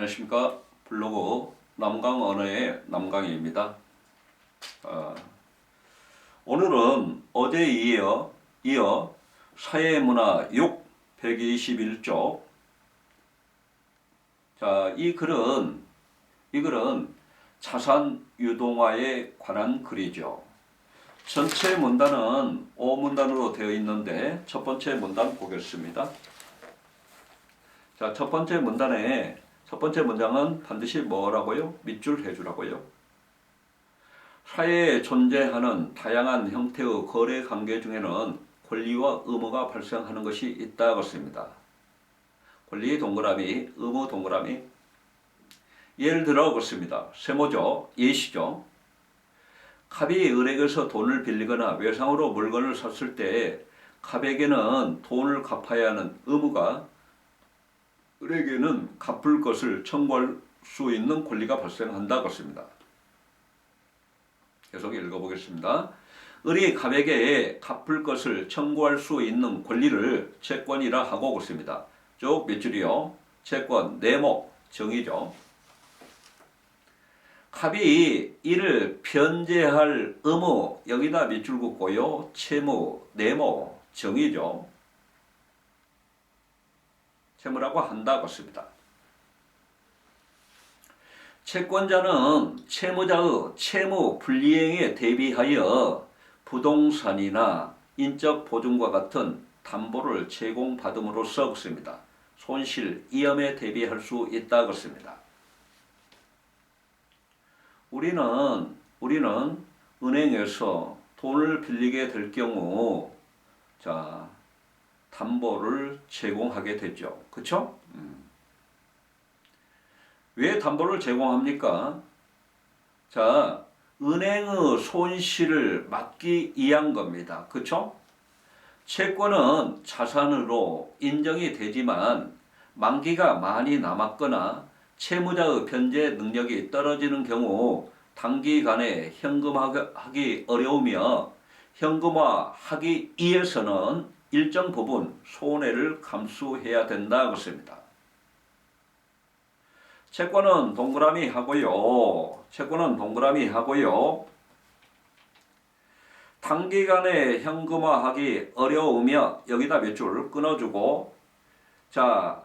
안녕하십니까 블로그 남강 언어의 남강희입니다. 어, 오늘은 어제 이어 이어 사회문화 6 121쪽 자, 이 글은 이 글은 자산 유동화에 관한 글이죠. 전체 문단은 5문단으로 되어 있는데 첫 번째 문단 보겠습니다. 자, 첫 번째 문단에 첫 번째 문장은 반드시 뭐라고요? 밑줄 해주라고요. 사회에 존재하는 다양한 형태의 거래 관계 중에는 권리와 의무가 발생하는 것이 있다고 씁니다. 권리 동그라미, 의무 동그라미. 예를 들어 보습니다. 세모죠, 예시죠. 갑이 을에게서 돈을 빌리거나 외상으로 물건을 샀을 때 갑에게는 돈을 갚아야 하는 의무가 을에게는 갚을 것을 청구할 수 있는 권리가 발생한다고 씁니다. 계속 읽어보겠습니다. 을이 갑에게 갚을 것을 청구할 수 있는 권리를 채권이라 하고 있습니다. 쭉 몇 줄이요? 채권, 네모, 정의죠. 갑이 이를 변제할 의무, 여기다 몇 줄 긋고요? 채무, 네모, 정의죠. 채무라고 한다고 씁니다. 채권자는 채무자의 채무 불이행에 대비하여 부동산이나 인적 보증과 같은 담보를 제공받음으로써 씁니다. 손실, 위험에 대비할 수 있다고 씁니다. 우리는 우리는 은행에서 돈을 빌리게 될 경우 자 담보를 제공하게 되죠. 그렇죠? 음. 왜 담보를 제공합니까? 자, 은행의 손실을 막기 위한 겁니다. 그렇죠? 채권은 자산으로 인정이 되지만 만기가 많이 남았거나 채무자의 변제 능력이 떨어지는 경우 단기간에 현금화하기 어려우며 현금화하기 위해서는 일정 부분 손해를 감수해야 된다고 씁니다. 채권은 동그라미 하고요. 채권은 동그라미 하고요. 단기간에 현금화하기 어려우며 여기다 몇 줄 끊어주고 자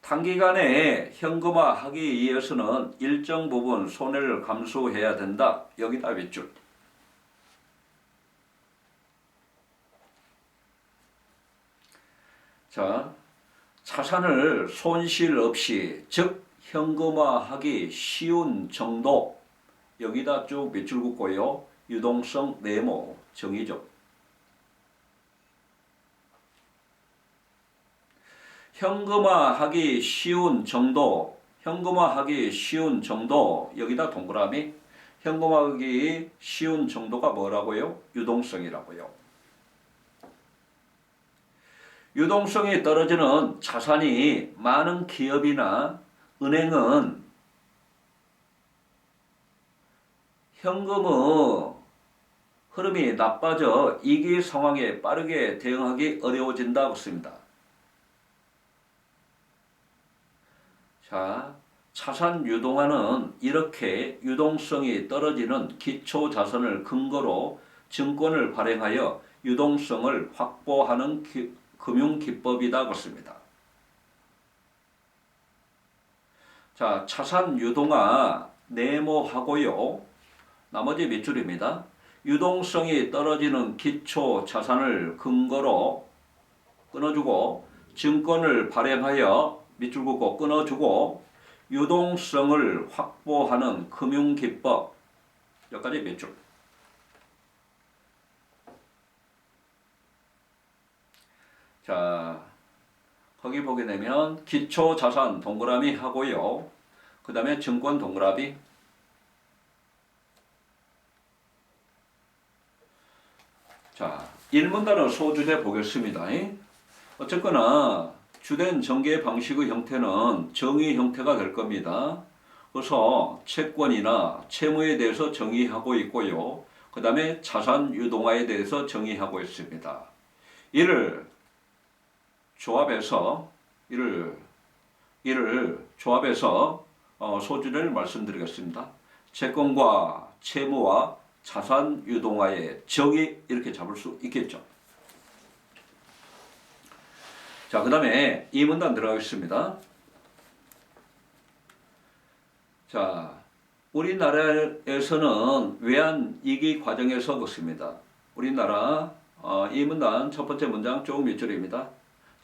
단기간에 현금화하기 위해서는 일정 부분 손해를 감수해야 된다. 여기다 몇 줄. 자, 자산을 손실 없이 즉 현금화하기 쉬운 정도 여기다 쭉 몇 줄 긋고요. 유동성 네모 정의죠. 현금화하기 쉬운 정도 현금화하기 쉬운 정도 여기다 동그라미 현금화하기 쉬운 정도가 뭐라고요? 유동성이라고요. 유동성이 떨어지는 자산이 많은 기업이나 은행은 현금의 흐름이 나빠져 이기 상황에 빠르게 대응하기 어려워진다고 씁니다. 자, 자산 유동화는 이렇게 유동성이 떨어지는 기초 자산을 근거로 증권을 발행하여 유동성을 확보하는 기, 금융 기법이다 그렇습니다. 자, 차산 유동화 네모하고요. 나머지 몇 줄입니다. 유동성이 떨어지는 기초 자산을 근거로 끊어주고 증권을 발행하여 밑줄 긋고 끊어주고 유동성을 확보하는 금융기법 여기까지 몇 줄. 자, 거기 보게 되면 기초 자산 동그라미 하고요. 그 다음에 증권 동그라미. 자, 1문단을 소주제 보겠습니다. 어쨌거나 주된 전개 방식의 형태는 정의 형태가 될 겁니다. 그래서 채권이나 채무에 대해서 정의하고 있고요. 그 다음에 자산 유동화에 대해서 정의하고 있습니다. 이를 조합해서 이를 이를 조합해서 어, 소주를 말씀드리겠습니다. 채권과 채무와 자산 유동화의 정의 이렇게 잡을 수 있겠죠. 자, 그 다음에 이 문단 들어가겠습니다. 자, 우리나라에서는 외환 위기 과정에서 그렇습니다. 우리나라 어, 이 문단 첫 번째 문장 쭉 밑줄입니다.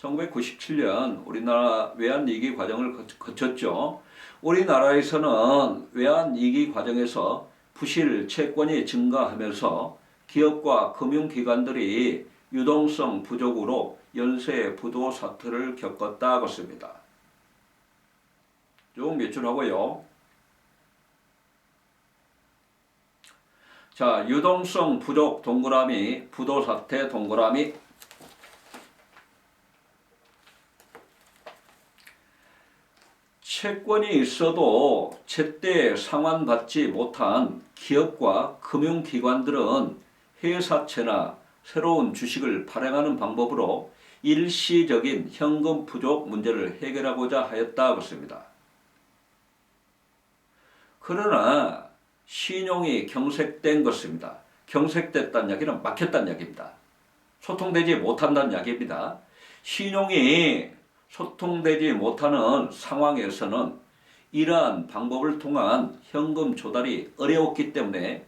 1997년 우리나라 외환 위기 과정을 거쳤죠. 우리나라에서는 외환 위기 과정에서 부실 채권이 증가하면서 기업과 금융기관들이 유동성 부족으로 연쇄 부도 사태를 겪었다 그렇습니다. 쭉 밑줄하고요. 자, 유동성 부족 동그라미, 부도 사태 동그라미. 채권이 있어도 제때 상환받지 못한 기업과 금융기관들은 회사채나 새로운 주식을 발행하는 방법으로 일시적인 현금 부족 문제를 해결하고자 하였다 그렇습니다. 그러나 신용이 경색된 것입니다. 경색됐다는 이야기는 막혔다는 이야기입니다. 소통되지 못한다는 이야기입니다. 신용이 소통되지 못하는 상황에서는 이러한 방법을 통한 현금 조달이 어려웠기 때문에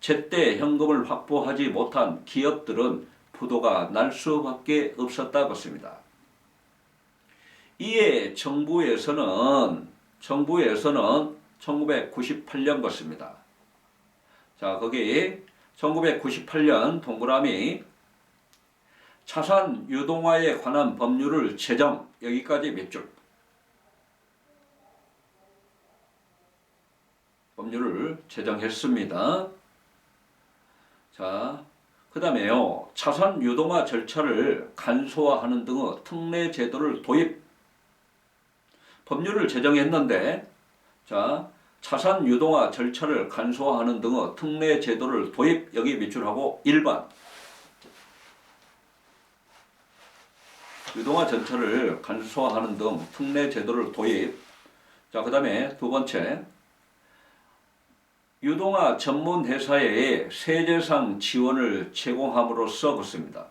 제때 현금을 확보하지 못한 기업들은 부도가 날 수밖에 없었다 것입니다. 이에 정부에서는 정부에서는 1998년 것입니다. 자, 거기 1998년 동그라미 자산 유동화에 관한 법률을 제정 여기까지 몇 줄. 법률을 제정했습니다. 자, 그 다음에요. 자산 유동화 절차를 간소화하는 등의 특례 제도를 도입. 법률을 제정했는데, 자, 자산 유동화 절차를 간소화하는 등의 특례 제도를 도입. 여기 밑줄하고 1번. 유동화 절차를 간소화하는 등 특례 제도를 도입. 자, 그 다음에 두 번째. 유동화 전문 회사에 세제상 지원을 제공함으로써 그렇습니다.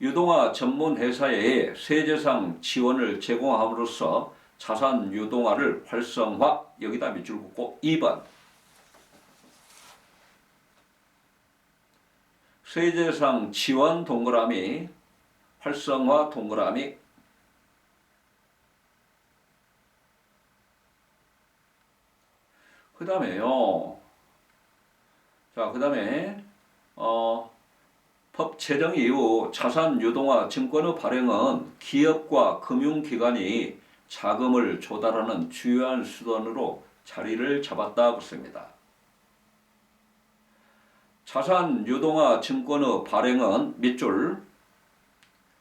유동화 전문 회사에 세제상 지원을 제공함으로써 자산 유동화를 활성화 여기다 밑줄 긋고 2번 세제상 지원 동그라미 활성화 동그라미 그 다음에요. 자, 그 다음에, 어, 법 제정 이후 자산 유동화 증권의 발행은 기업과 금융기관이 자금을 조달하는 주요한 수단으로 자리를 잡았다 그렇습니다. 자산 유동화 증권의 발행은 밑줄,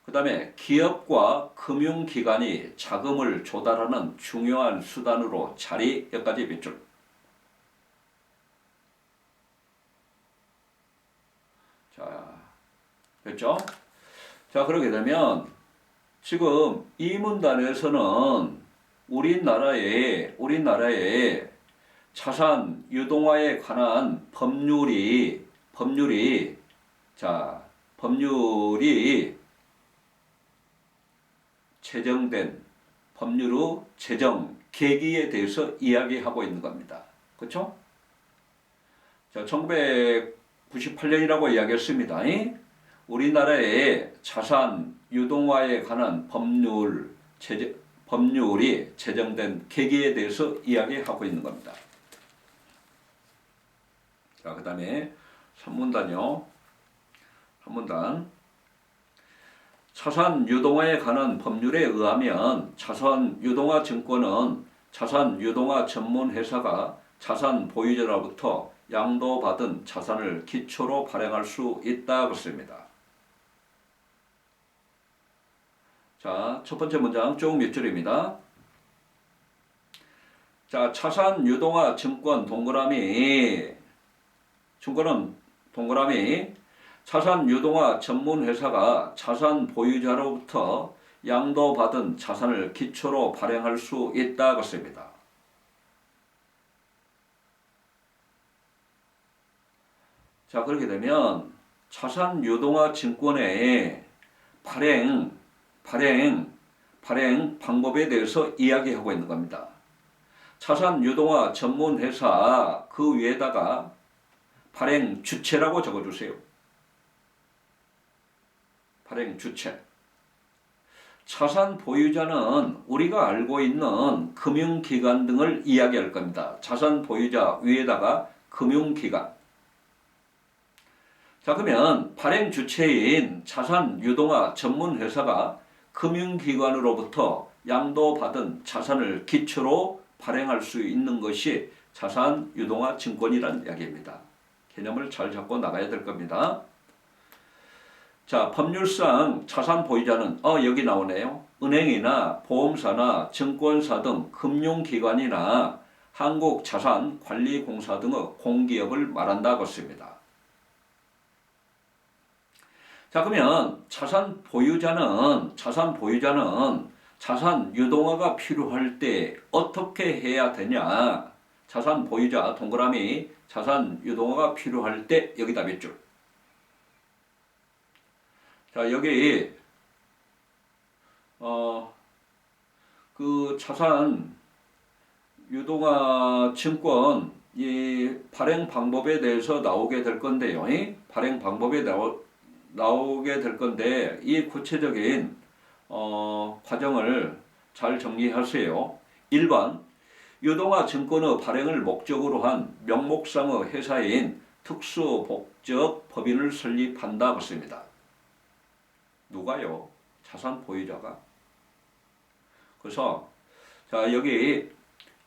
그 다음에 기업과 금융기관이 자금을 조달하는 중요한 수단으로 자리, 여기까지 밑줄. 자, 됐죠? 자, 그렇게 되면 지금 이 문단에서는 우리나라의 우리나라의 자산 유동화에 관한 법률이 법률이 자, 법률이 제정된 법률의 제정 계기에 대해서 이야기하고 있는 겁니다. 그렇죠? 자, 1998년이라고 이야기했습니다. 우리나라의 자산 유동화에 관한 법률 제재, 법률이 제정된 계기에 대해서 이야기하고 있는 겁니다. 자, 그 다음에 3문단요. 3문단 자산 유동화에 관한 법률에 의하면 자산 유동화 증권은 자산 유동화 전문 회사가 자산 보유자로부터 양도받은 자산을 기초로 발행할 수 있다 그렇습니다. 자, 첫 번째 문장 쭉몇 줄입니다. 자, 자산 유동화 증권 동그라미 증권은 동그라미 자산 유동화 전문회사가 자산 보유자로부터 양도받은 자산을 기초로 발행할 수 있다고 씁니다. 자, 그렇게 되면 자산 유동화 증권의 발행, 발행, 발행 방법에 대해서 이야기하고 있는 겁니다. 자산 유동화 전문회사 그 위에다가 발행 주체라고 적어주세요. 발행 주체. 자산 보유자는 우리가 알고 있는 금융기관 등을 이야기할 겁니다. 자산 보유자 위에다가 금융기관. 자, 그러면 발행 주체인 자산 유동화 전문 회사가 금융기관으로부터 양도받은 자산을 기초로 발행할 수 있는 것이 자산 유동화 증권이라는 이야기입니다. 개념을 잘 잡고 나가야 될 겁니다. 자, 법률상 자산 보유자는 어 여기 나오네요. 은행이나 보험사나 증권사 등 금융기관이나 한국자산관리공사 등의 공기업을 말한다고 씁니다. 자, 그러면 자산 보유자는 자산 보유자는 자산 유동화가 필요할 때 어떻게 해야 되냐? 자산 보유자 동그라미 자산 유동화가 필요할 때 여기다 몇 줄. 자, 여기 어 그 자산 유동화 증권 이 발행 방법에 대해서 나오게 될 건데요. 이 발행 방법에 나오, 나오게 될 건데 이 구체적인 어, 과정을 잘 정리하세요. 1번 유동화 증권의 발행을 목적으로 한 명목상의 회사인 특수복적 법인을 설립한다고 씁니다. 누가요? 자산 보유자가. 그래서 자 여기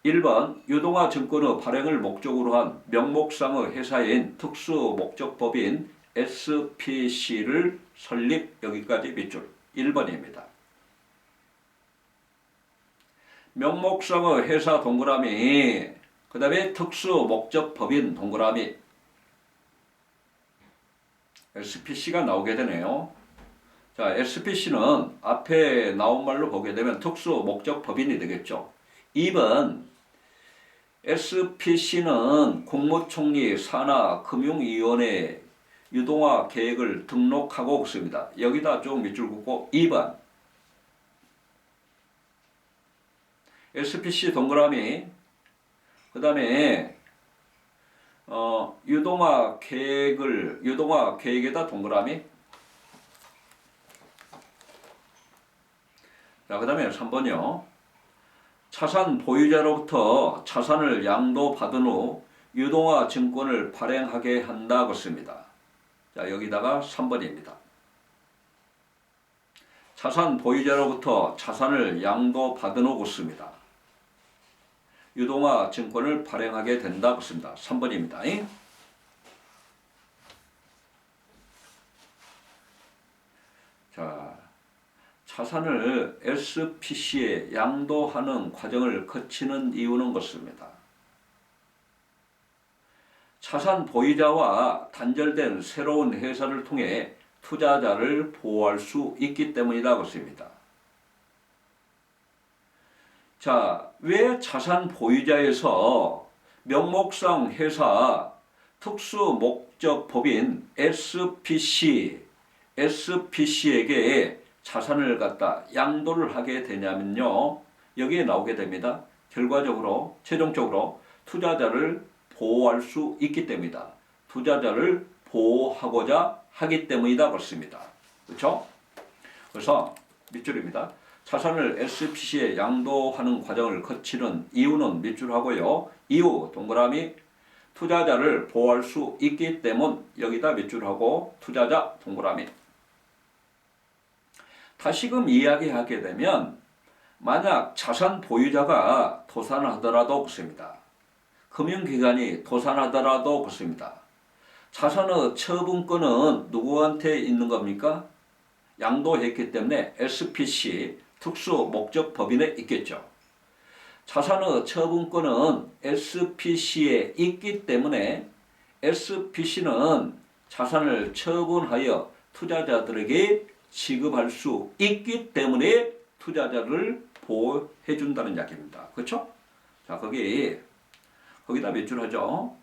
1번 유동화 증권의 발행을 목적으로 한 명목상의 회사인 특수 목적법인 SPC를 설립 여기까지 밑줄 1번입니다. 명목상의 회사 동그라미 그 다음에 특수 목적법인 동그라미 SPC가 나오게 되네요. 자, SPC는 앞에 나온 말로 보게 되면 특수 목적 법인이 되겠죠. 2번 SPC는 국무총리 산하 금융위원회 유동화 계획을 등록하고 있습니다. 여기다 좀 밑줄 긋고 2번 SPC 동그라미 그 다음에 어, 유동화 계획을 유동화 계획에다 동그라미 자, 그 다음에 3번이요. 자산 보유자로부터 자산을 양도받은 후 유동화 증권을 발행하게 한다고 씁니다. 자, 여기다가 3번입니다. 자산 보유자로부터 자산을 양도받은 후 씁니다. 유동화 증권을 발행하게 된다고 씁니다. 3번입니다. 자, 자산을 SPC에 양도하는 과정을 거치는 이유는 것입니다. 자산 보유자와 단절된 새로운 회사를 통해 투자자를 보호할 수 있기 때문이라고 씁니다. 자, 왜 자산 보유자에서 명목상 회사 특수 목적 법인 SPC, SPC에게 자산을 갖다 양도를 하게 되냐면요. 여기에 나오게 됩니다. 결과적으로, 최종적으로 투자자를 보호할 수 있기 때문이다. 투자자를 보호하고자 하기 때문이다. 그렇습니다. 그렇죠? 그래서 밑줄입니다. 자산을 SPC에 양도하는 과정을 거치는 이유는 밑줄하고요. 이유 동그라미 투자자를 보호할 수 있기 때문 여기다 밑줄하고 투자자 동그라미 다시금 이야기하게 되면 만약 자산 보유자가 도산하더라도 그렇습니다. 금융기관이 도산하더라도 그렇습니다. 자산의 처분권은 누구한테 있는 겁니까? 양도했기 때문에 SPC 특수 목적 법인에 있겠죠. 자산의 처분권은 SPC에 있기 때문에 SPC는 자산을 처분하여 투자자들에게 지급할 수 있기 때문에 투자자를 보호해 준다는 이야기입니다. 그렇죠? 자, 거기 거기다 몇 줄 하죠?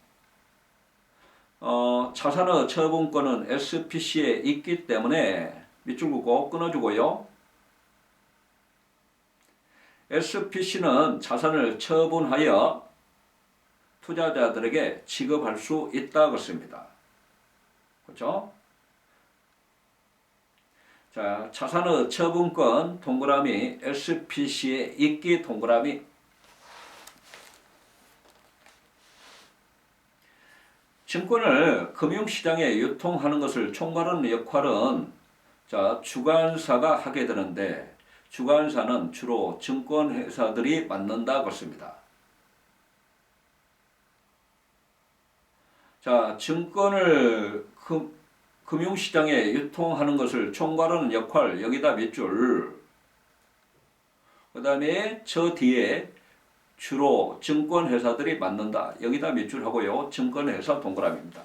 어, 자산의 처분권은 SPC에 있기 때문에 밑줄 긋고 끊어주고요. SPC는 자산을 처분하여 투자자들에게 지급할 수 있다 그렇습니다. 그렇죠? 자, 자산의 처분권 동그라미 SPC에 있기 동그라미 증권을 금융시장에 유통하는 것을 총괄하는 역할은 자, 주관사가 하게 되는데 주관사는 주로 증권회사들이 맡는다 그렇습니다. 자, 증권을 금, 금융시장에 유통하는 것을 총괄하는 역할 여기다 몇 줄. 그 다음에 저 뒤에 주로 증권회사들이 맡는다. 여기다 몇 줄 하고요. 증권회사 동그라미입니다.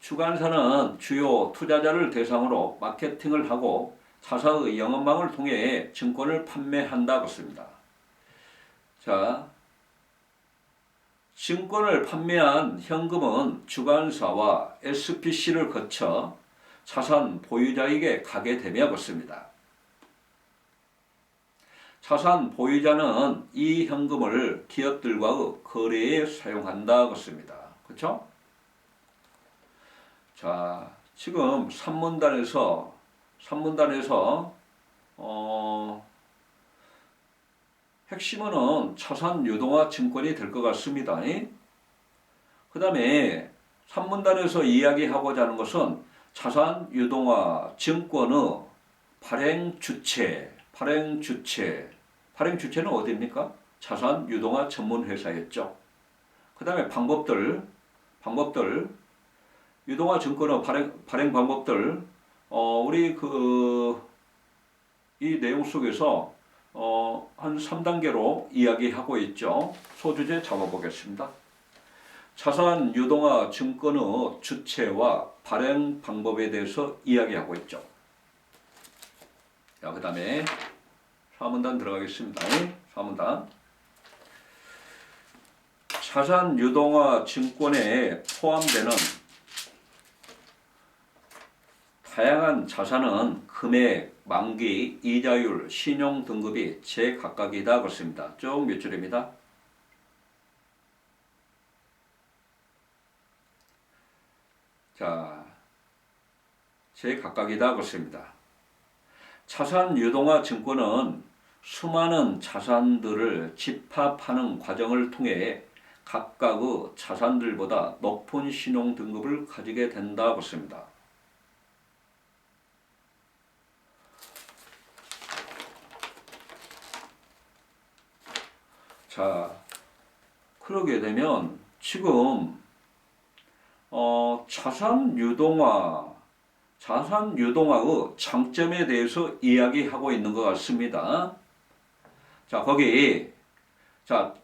주관사는 주요 투자자를 대상으로 마케팅을 하고 자사의 영업망을 통해 증권을 판매한다 그렇습니다. 자, 증권을 판매한 현금은 주관사와 SPC를 거쳐 자산 보유자에게 가게 되며 그렇습니다. 자산 보유자는 이 현금을 기업들과의 거래에 사용한다 그렇습니다. 그렇죠? 자, 지금 산문단에서 산문단에서 어, 핵심은 자산 유동화 증권이 될 것 같습니다. 그 다음에 산문단에서 이야기하고자 하는 것은 자산 유동화 증권의 발행 주체, 발행 주체, 발행 주체는 어디입니까? 자산 유동화 전문 회사였죠. 그 다음에 방법들, 방법들, 유동화 증권의 발행, 발행 방법들, 어, 우리 그, 이 내용 속에서 어, 한 3단계로 이야기하고 있죠. 소주제 잡아보겠습니다. 자산 유동화 증권의 주체와 발행 방법에 대해서 이야기하고 있죠. 자, 그 다음에 사문단 들어가겠습니다. 사문단. 자산 유동화 증권에 포함되는 다양한 자산은 금액, 만기, 이자율, 신용 등급이 제각각이다 그렇습니다. 쭉몇 줄입니다. 자, 제각각이다 그렇습니다. 자산 유동화 증권은 수많은 자산들을 집합하는 과정을 통해 각각의 자산들보다 높은 신용 등급을 가지게 된다 그렇습니다. 자, 그러게 되면 지금 어, 자산 유동화, 자산 유동화의 장점에 대해서 이야기하고 있는 것 같습니다. 자, 거기 자,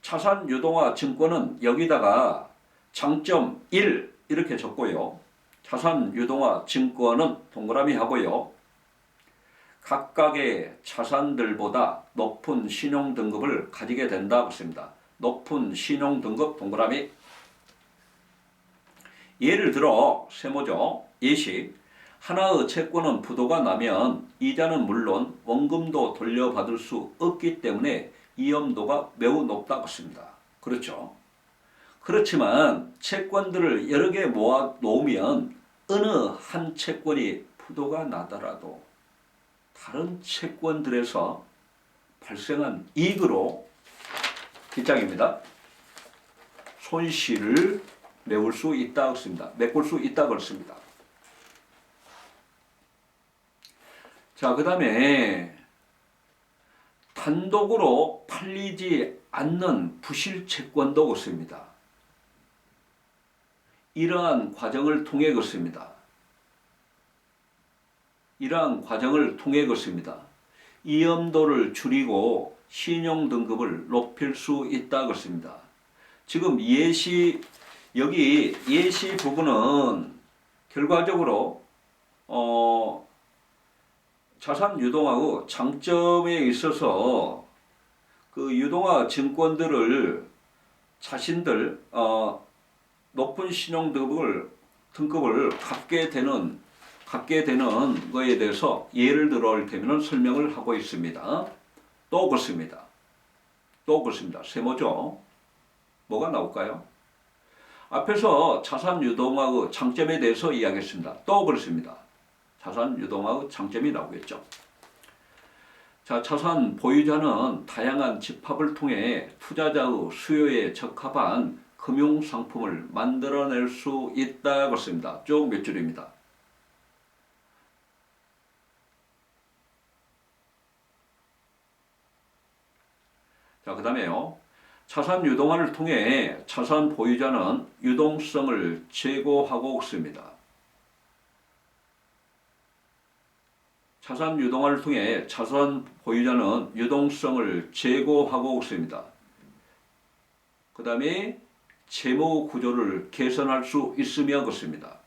자산 유동화 증권은 여기다가 장점 1 이렇게 적고요. 자산 유동화 증권은 동그라미 하고요. 각각의 자산들보다 높은 신용 등급을 가지게 된다 그렇습니다. 높은 신용 등급 동그라미 예를 들어 세모죠. 예시 하나의 채권은 부도가 나면 이자는 물론 원금도 돌려받을 수 없기 때문에 위험도가 매우 높다 그렇습니다. 그렇죠. 그렇지만 채권들을 여러 개 모아 놓으면 어느 한 채권이 부도가 나더라도 다른 채권들에서 발생한 이익으로 뒷장입니다. 손실을 메울 수 있다 그렇습니다. 메꿀 수 있다 그렇습니다. 자, 그 다음에 단독으로 팔리지 않는 부실 채권도 그렇습니다. 이러한 과정을 통해 그렇습니다. 이러한 과정을 통해 그렇습니다. 위험도를 줄이고 신용 등급을 높일 수 있다 그렇습니다. 지금 예시 여기 예시 부분은 결과적으로 어, 자산 유동화의 장점에 있어서 그 유동화 증권들을 자신들 어, 높은 신용 등급을 등급을 갖게 되는 갖게 되는 거에 대해서 예를 들어 테면 설명을 하고 있습니다. 또 그렇습니다. 또 그렇습니다. 세모죠. 뭐가 나올까요? 앞에서 자산 유동화의 장점에 대해서 이야기했습니다. 또 그렇습니다. 자산 유동화의 장점이 나오겠죠. 자, 자산 보유자는 다양한 집합을 통해 투자자의 수요에 적합한 금융 상품을 만들어낼 수 있다 그렇습니다. 쭉 몇 줄입니다. 자, 그 다음에요. 자산 유동화를 통해 자산 보유자는 유동성을 제고하고 있습니다. 자산 유동화를 통해 자산 보유자는 유동성을 제고하고 있습니다. 그 다음에 재무 구조를 개선할 수 있으며 그렇습니다.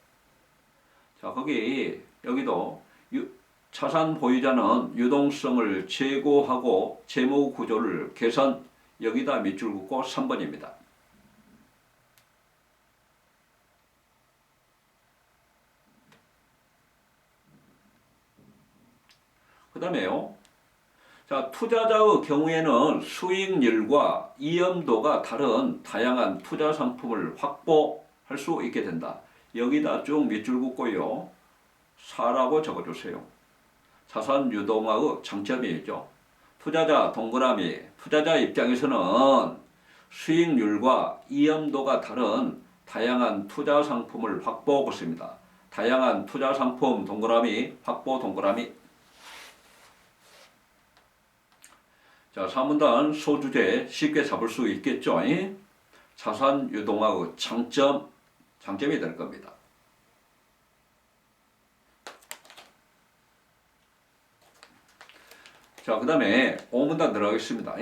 자, 거기 여기도 유, 자산 보유자는 유동성을 제고하고 재무 구조를 개선 여기다 밑줄 긋고 3번입니다. 그 다음에요. 자, 투자자의 경우에는 수익률과 이염도가 다른 다양한 투자 상품을 확보할 수 있게 된다. 여기다 쭉 밑줄 긋고요. 4라고 적어주세요. 자산 유동화의 장점이죠. 투자자 동그라미, 투자자 입장에서는 수익률과 이염도가 다른 다양한 투자 상품을 확보하고 있습니다. 다양한 투자 상품 동그라미, 확보 동그라미. 자, 3문단 소주제 쉽게 잡을 수 있겠죠? 자산 유동화의 장점, 장점이 될 겁니다. 자, 그 다음에 5문단 들어가겠습니다.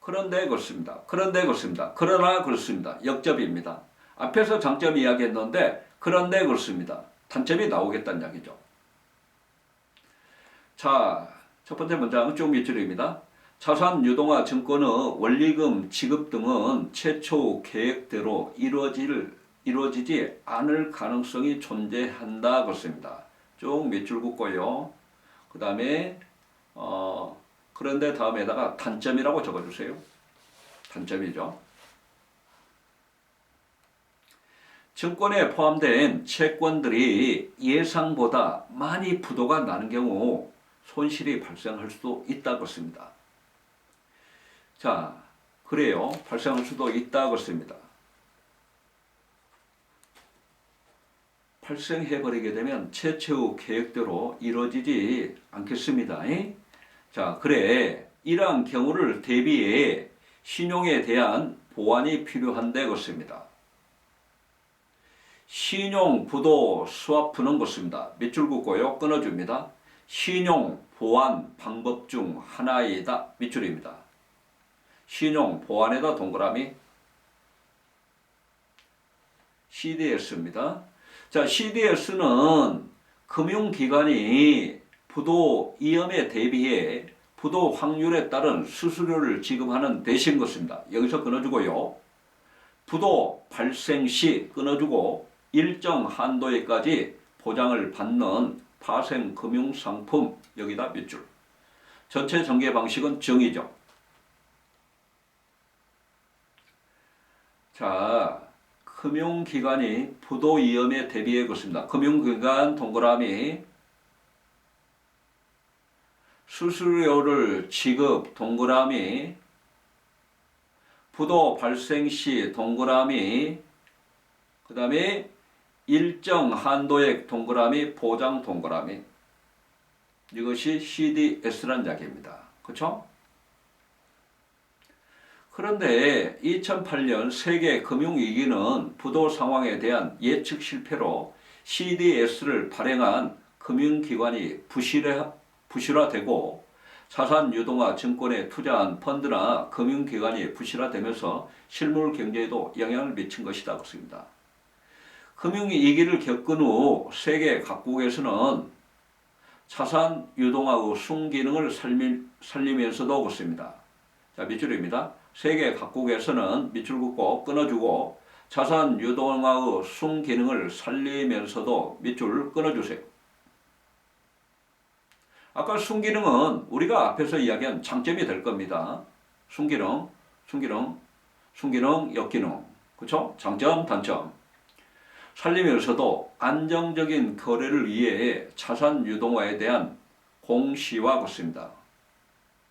그런데 그렇습니다. 그런데 그렇습니다. 그러나 그렇습니다. 역접입니다. 앞에서 장점 이야기했는데 그런데 그렇습니다. 단점이 나오겠다는 이야기죠. 자, 첫 번째 문장은 쭉 밑줄입니다. 자산 유동화 증권의 원리금 지급 등은 최초 계획대로 이루어질, 이루어지지 않을 가능성이 존재한다 그렇습니다. 쭉 밑줄 긋고요. 그 다음에 어, 그런데 다음에다가 단점이라고 적어주세요. 단점이죠. 증권에 포함된 채권들이 예상보다 많이 부도가 나는 경우 손실이 발생할 수도 있다고 씁니다. 자, 그래요. 발생할 수도 있다고 씁니다. 발생해 버리게 되면 최초 계획대로 이루어지지 않겠습니다. 자, 그래. 이러한 경우를 대비해 신용에 대한 보완이 필요한데 그렇습니다. 신용 부도 스와프는 그렇습니다. 밑줄 긋고요. 끊어줍니다. 신용 보완 방법 중 하나이다. 밑줄입니다. 신용 보완에다 동그라미 CDS입니다. 자, CDS는 금융기관이 부도 위험에 대비해 부도 확률에 따른 수수료를 지급하는 대신 것입니다. 여기서 끊어주고요. 부도 발생 시 끊어주고 일정 한도에까지 보장을 받는 파생 금융 상품 여기다 몇 줄. 전체 전개 방식은 정의죠. 자, 금융기관이 부도 위험에 대비해 그렇습니다. 금융기관 동그라미 수수료를 지급 동그라미 부도 발생 시 동그라미 그 다음에 일정 한도액 동그라미 보장 동그라미 이것이 CDS란 이야기입니다. 그렇죠? 그런데 2008년 세계 금융위기는 부도 상황에 대한 예측 실패로 CDS를 발행한 금융기관이 부실화, 부실화되고 자산 유동화 증권에 투자한 펀드나 금융기관이 부실화되면서 실물 경제에도 영향을 미친 것이다 그렇습니다. 금융위기를 겪은 후 세계 각국에서는 자산 유동화의 순기능을 살리, 살리면서도 그렇습니다. 자, 밑줄입니다. 세계 각국에서는 밑줄 긋고 끊어주고 자산 유동화의 순기능을 살리면서도 밑줄 끊어주세요. 아까 순기능은 우리가 앞에서 이야기한 장점이 될 겁니다. 순기능, 순기능, 순기능, 역기능. 그렇죠? 장점, 단점. 살리면서도 안정적인 거래를 위해 자산 유동화에 대한 공시와 같습니다.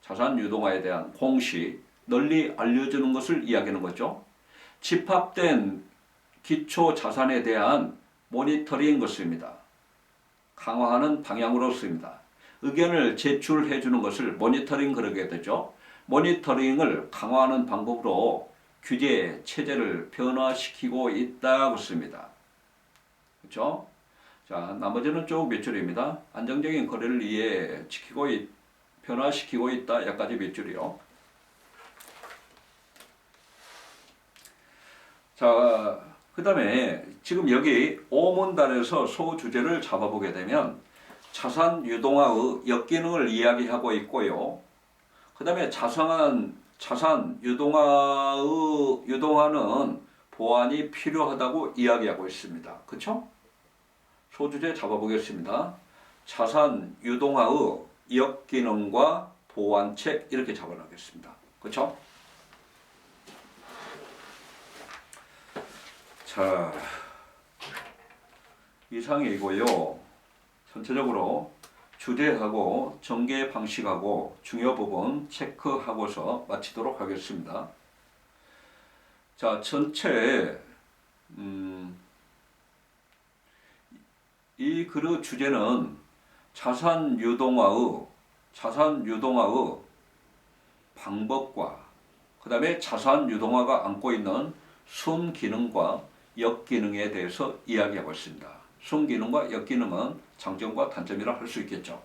자산 유동화에 대한 공시, 널리 알려주는 것을 이야기하는 거죠. 집합된 기초 자산에 대한 모니터링 것입니다. 강화하는 방향으로 씁니다. 의견을 제출해 주는 것을 모니터링 그러게 되죠. 모니터링을 강화하는 방법으로 규제 체제를 변화시키고 있다고 씁니다. 그렇죠? 자, 나머지는 쭉몇 줄입니다. 안정적인 거래를 위해 지키고 있, 변화시키고 있다. 여기까지 몇 줄이요. 자, 그 다음에 지금 여기 오문단에서 소주제를 잡아보게 되면 자산 유동화의 역기능을 이야기하고 있고요. 그 다음에 자산 자산 유동화의 유동화는 보완이 필요하다고 이야기하고 있습니다. 그렇죠? 소주제 잡아보겠습니다. 자산 유동화의 역기능과 보완책 이렇게 잡아놓겠습니다. 그렇 자, 이상이고요. 전체적으로 주제하고 전개 방식하고 중요 부분 체크하고서 마치도록 하겠습니다. 자, 전체 음, 이 글의 주제는 자산 유동화의 자산 유동화의 방법과 그 다음에 자산 유동화가 안고 있는 순 기능과 역기능에 대해서 이야기하고 있습니다. 순기능과 역기능은 장점과 단점이라 할 수 있겠죠.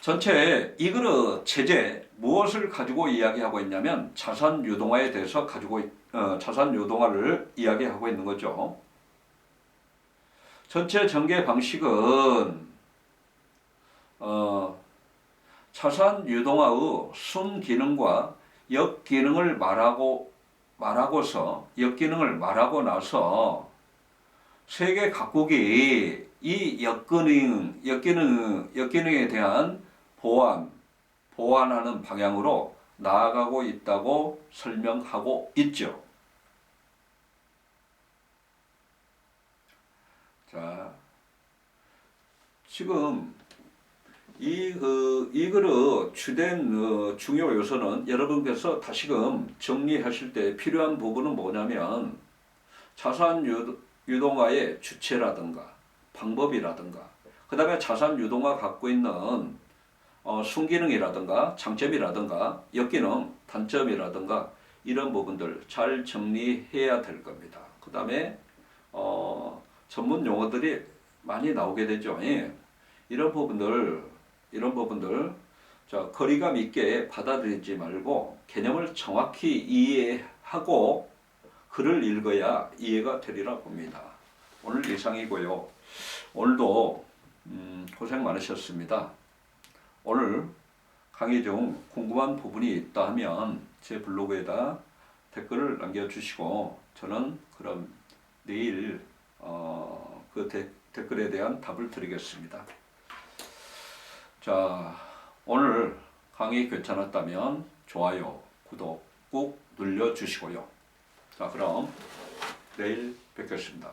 전체 이 글의 체제 무엇을 가지고 이야기하고 있냐면 자산 유동화에 대해서 가지고 있- 어, 자산 유동화를 이야기하고 있는 거죠. 전체 전개 방식은 어, 자산 유동화의 순 기능과 역 기능을 말하고 말하고서 역기능을 말하고 나서 세계 각국이 이 역기능 역기능 역기능에 대한 보완 보완하는 방향으로 나아가고 있다고 설명하고 있죠. 자, 지금 이, 그, 이 글의 주된 어, 중요 요소는 여러분께서 다시금 정리하실 때 필요한 부분은 뭐냐면 자산 유, 유동화의 주체라든가 방법이라든가 그 다음에 자산 유동화 갖고 있는 어, 순기능이라든가 장점이라든가 역기능 단점이라든가 이런 부분들 잘 정리해야 될 겁니다. 그 다음에 어, 전문 용어들이 많이 나오게 되죠. 예. 이런 부분들 이런 부분들 자 거리감 있게 받아들이지 말고 개념을 정확히 이해하고 글을 읽어야 이해가 되리라 봅니다. 오늘 이상이고요. 오늘도 음, 고생 많으셨습니다. 오늘 강의 중 궁금한 부분이 있다 하면 제 블로그에다 댓글을 남겨주시고 저는 그럼 내일 어, 그 데- 댓글에 대한 답을 드리겠습니다. 자, 오늘 강의 괜찮았다면 좋아요, 구독 꼭 눌러주시고요. 자, 그럼 내일 뵙겠습니다.